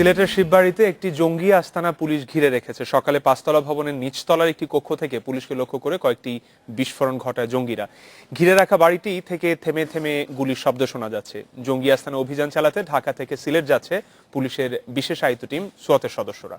সিলেটের শিববাড়িতে একটি জঙ্গি আস্তানা পুলিশ ঘিরে রেখেছে। সকালে পাঁচতলা ভবনের নিচতলার একটি কক্ষ থেকে পুলিশকে লক্ষ্য করে কয়েকটি বিস্ফোরণ ঘটায় জঙ্গিরা। ঘিরে রাখা বাড়িটি থেকে থেমে থেমে গুলির শব্দ শোনা যাচ্ছে। জঙ্গি আস্তানা অভিযান চালাতে ঢাকা থেকে সিলেট যাচ্ছে পুলিশের বিশেষ বিশেষায়িত টিম সোয়াতের সদস্যরা।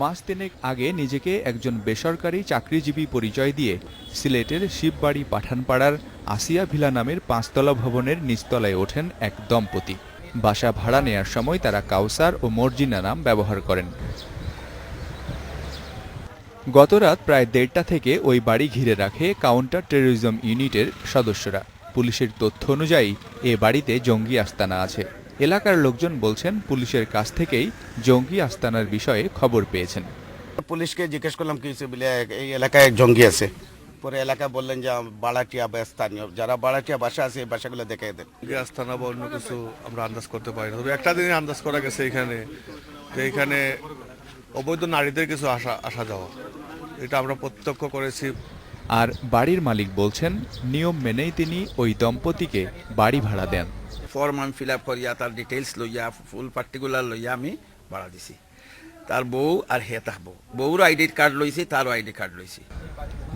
মাস তিনেক আগে নিজেকে একজন বেসরকারি চাকরিজীবী পরিচয় দিয়ে সিলেটের শিববাড়ি পাঠানপাড়ার আসিয়া ভিলা নামের পাঁচতলা ভবনের নিচতলায় ওঠেন এক দম্পতি। বাসা ভাড়া নেয়ার সময় তারা কাউসার ও মর্জিনা নাম ব্যবহার করেন। গতরাত প্রায় দেড়টা থেকে ওই বাড়ি ঘিরে রাখে কাউন্টার টেরোরিজম ইউনিটের সদস্যরা। পুলিশের তথ্য অনুযায়ী এ বাড়িতে জঙ্গি আস্তানা আছে। এলাকার লোকজন বলছেন পুলিশের কাছ থেকেই জঙ্গি আস্তানার বিষয়ে খবর পেয়েছেন। পুলিশকে জিজ্ঞেস করলাম কি বলে এই এলাকায় এক জঙ্গি আছে। পরে এলাকা বললেন যে বাড়াটিয়া বা স্থানীয় যারা বাড়াটিয়া বাসা আছে এই বাসাগুলো দেখে দেন। আস্তানা বা অন্য কিছু আমরা আন্দাজ করতে পারি না। তবে একটা দিনই আন্দাজ করা গেছে এখানে যে এখানে অবৈধ নারীদের কিছু আসা আসা যাওয়া। এটা আমরা প্রত্যক্ষ করেছি। আর বাড়ির মালিক বলছেন নিয়ম মেনেই তিনি ওই দম্পতিকে বাড়ি ভাড়া দেন। ফর্ম আমি ফিল আপ করিয়া তার ডিটেলস লইয়া ফুল পার্টিকুলার লইয়া আমি ভাড়া দিছি। তার বউ আর হে তাহ বউ। বউর আইডি কার্ড লইছি তারও আইডি কার্ড লইছি।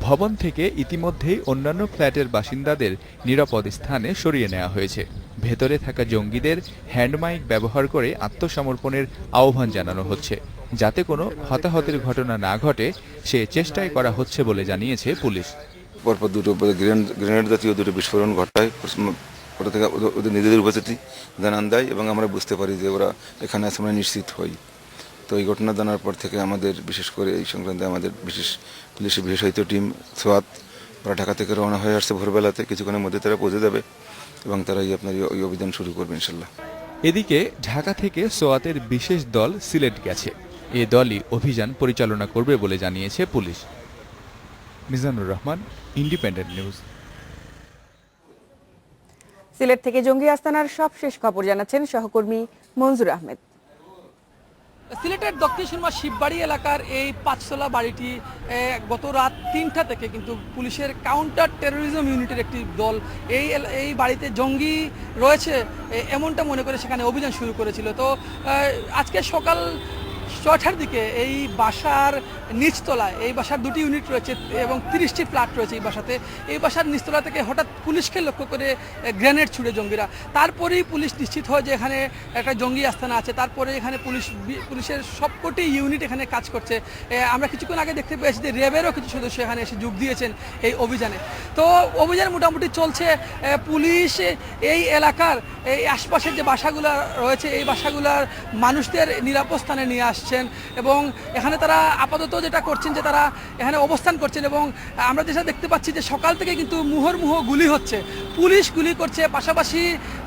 ভবন থেকে ইতিমধ্যেই অন্যান্য ফ্ল্যাটের বাসিন্দাদের নিরাপদ স্থানে সরিয়ে নেওয়া হয়েছে। ভেতরে থাকা জঙ্গিদের হ্যান্ডমাইক ব্যবহার করে আত্মসমর্পণের আহ্বান জানানো হচ্ছে। যাতে কোনো হতাহতের ঘটনা না ঘটে সে চেষ্টাই করা হচ্ছে বলে জানিয়েছে পুলিশ। পরপর দুটো গ্রেনেড গ্রেনেড জাতীয় দুটো বিস্ফোরণ ঘটায়। ওটা থেকে ওদের- নিজেদের উপস্থিতি জানান দেয় এবং আমরা বুঝতে পারি যে ওরা এখানে আছে আমরা নিশ্চিত হই। তো এই ঘটনা জানার পর থেকে আমাদের বিশেষ করে এই সংক্রান্তে আমাদের বিশেষ পুলিশের বিশেষায়িত টিম সোয়াত, ওরা ঢাকা থেকে রওনা হয়ে আসছে ভোরবেলাতে। কিছুক্ষণের মধ্যে তারা পৌঁছে যাবে এবং তারা এই আপনার এই অভিযান শুরু করবে ইনশাল্লাহ। এদিকে ঢাকা থেকে সোয়াতের বিশেষ দল সিলেট গেছে। এ দলই অভিযান পরিচালনা করবে বলে জানিয়েছে police. Mizanur Rahman, Independent News. Sylhet থেকে জঙ্গি আস্তানার সবশেষ খবর জানাচ্ছেন সহকর্মী মঞ্জুর আহমেদ। সিলেটের দক্ষিণ সুরমা শিববাড়ি এলাকার এই পাঁচতলা বাড়িটি গত রাত তিনটা থেকে কিন্তু পুলিশের কাউন্টার টেরোরিজম ইউনিটের একটি দল এই এই বাড়িতে জঙ্গি রয়েছে এমনটা মনে করে সেখানে অভিযান শুরু করেছিল। তো আজকে সকাল ছটার দিকে এই বাসার নিচতলায়, এই বাসার দুটি ইউনিট রয়েছে এবং তিরিশটি ফ্ল্যাট রয়েছে এই বাসাতে। এই বাসার নিচতলা থেকে হঠাৎ পুলিশকে লক্ষ্য করে গ্রেনেড ছুড়ে জঙ্গিরা। তারপরেই পুলিশ নিশ্চিত হয় যে এখানে একটা জঙ্গি আস্থানা আছে। তারপরে এখানে পুলিশ পুলিশের সবকটি ইউনিট এখানে কাজ করছে। আমরা কিছুক্ষণ আগে দেখতে পেয়েছি যে র্যাবেরও কিছু সদস্য এখানে এসে যোগ দিয়েছেন এই অভিযানে। তো অভিযান মোটামুটি চলছে। পুলিশ এই এলাকার, এই আশপাশের যে বাসাগুলো রয়েছে, এই বাসাগুলোর মানুষদের নিরাপদ স্থানে নিয়ে আসছেন এবং এখানে তারা আপাতত যেটা করছেন যে তারা এখানে অবস্থান করছেন এবং আমরা যেটা দেখতে পাচ্ছি যে সকাল থেকে কিন্তু মুহুর্মুহ গুলি হচ্ছে। পুলিশ গুলি করছে, পাশাপাশি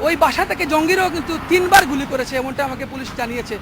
ওই বাসা থেকে জঙ্গিরাও কিন্তু তিনবার গুলি করেছে, এমনটা আমাকে পুলিশ জানিয়েছে।